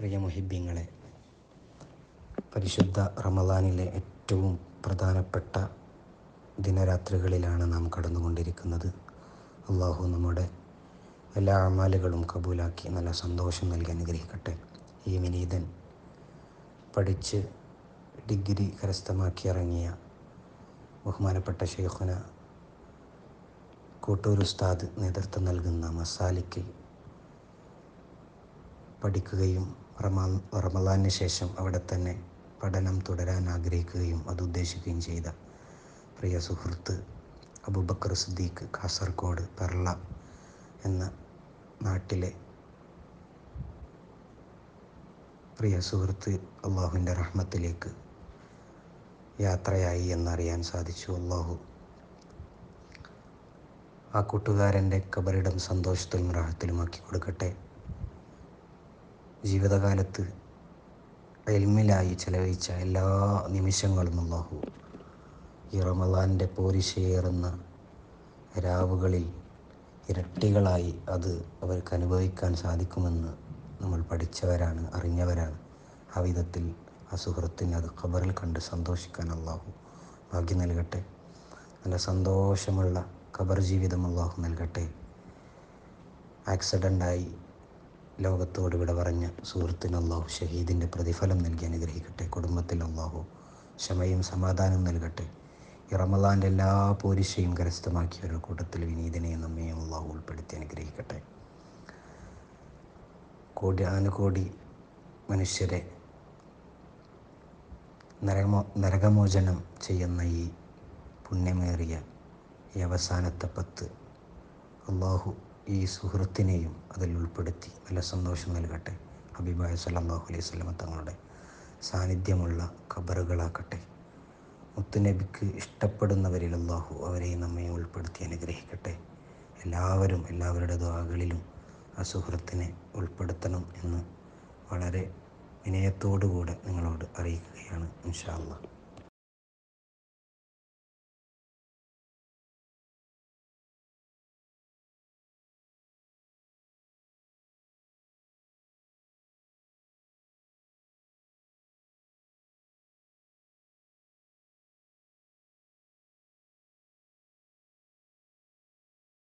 പ്രിയ മുഹിബ്യങ്ങളെ പരിശുദ്ധ റമദാനിലെ ഏറ്റവും പ്രധാനപ്പെട്ട ദിനരാത്രികളിലാണ് നാം കടന്നുകൊണ്ടിരിക്കുന്നത്. അള്ളാഹു നമ്മുടെ എല്ലാ അമാലുകളും കബൂലാക്കി നല്ല സന്തോഷം നൽകി അനുഗ്രഹിക്കട്ടെ. ഈ വിനീതൻ പഠിച്ച് ഡിഗ്രി കരസ്ഥമാക്കി ഇറങ്ങിയ ബഹുമാനപ്പെട്ട ഷെയ്ഖുന കോട്ടൂർ ഉസ്താദ് നേതൃത്വം നൽകുന്ന മസാലിക്ക് പഠിക്കുകയും റമാ റമദാന് ശേഷം അവിടെ തന്നെ പഠനം തുടരാൻ ആഗ്രഹിക്കുകയും അത് ഉദ്ദേശിക്കുകയും ചെയ്ത പ്രിയ സുഹൃത്ത് അബൂബക്കർ സുദ്ദീഖ് കാസർഗോഡ് പെർള എന്ന നാട്ടിലെ പ്രിയ സുഹൃത്ത് അള്ളാഹുവിന്റെ റഹ്മത്തിലേക്ക് യാത്രയായി എന്നറിയാൻ സാധിച്ചു. അള്ളാഹു ആ കൂട്ടുകാരന്റെ കബറിടം സന്തോഷത്തിലും റാഹത്തിലുമാക്കി കൊടുക്കട്ടെ. ജീവിതകാലത്ത് എൽമിലായി ചെലവഴിച്ച എല്ലാ നിമിഷങ്ങളും അള്ളാഹു ഈ റമദാന്റെ പോരിശയേറുന്ന രാവുകളിൽ ഇരട്ടികളായി അത് അവർക്ക് അനുഭവിക്കാൻ സാധിക്കുമെന്ന് നമ്മൾ പഠിച്ചവരാണ് അറിഞ്ഞവരാണ്. ആ വിധത്തിൽ ആ സുഹൃത്തിന് അത് ഖബറിൽ കണ്ട് സന്തോഷിക്കാൻ അള്ളാഹു ഭാഗ്യം നൽകട്ടെ. നല്ല സന്തോഷമുള്ള ഖബർ ജീവിതം അള്ളാഹു നൽകട്ടെ. ആക്സിഡന്റായി ലോകത്തോട് വിട പറഞ്ഞ സുഹൃത്തിന് അള്ളാഹു ഷഹീദിന്റെ പ്രതിഫലം നൽകി അനുഗ്രഹിക്കട്ടെ. കുടുംബത്തിൽ അള്ളാഹു ക്ഷമയും സമാധാനവും നൽകട്ടെ. ഈ റമദാന്റെ എല്ലാ പോരിശയും കരസ്ഥമാക്കിയവരുടെ കൂട്ടത്തിൽ വിനീതനെയും നമ്മയും അള്ളാഹു ഉൾപ്പെടുത്തി അനുഗ്രഹിക്കട്ടെ. കോടി ആനുകോടി മനുഷ്യരെ നരകമോ നരകമോചനം ചെയ്യുന്ന ഈ പുണ്യമേറിയ ഈ അവസാനത്തെ പത്ത് അള്ളാഹു ഈ സുഹൃത്തിനെയും അതിൽ ഉൾപ്പെടുത്തി നല്ല സന്തോഷം നൽകട്ടെ. ഹബീബായ സല്ലാഹു അലൈഹി സ്വലമ തങ്ങളുടെ സാന്നിധ്യമുള്ള ഖബറുകളാക്കട്ടെ. മുത്തുനബിക്ക് ഇഷ്ടപ്പെടുന്നവരിൽ അള്ളാഹു അവരെയും നമ്മയും ഉൾപ്പെടുത്തി അനുഗ്രഹിക്കട്ടെ. എല്ലാവരും എല്ലാവരുടെ ദ്വാകളിലും ആ സുഹൃത്തിനെ ഉൾപ്പെടുത്തണം എന്ന് വളരെ വിനയത്തോടുകൂടെ നിങ്ങളോട് അറിയിക്കുകയാണ് ഇൻഷാ അള്ളാഹ്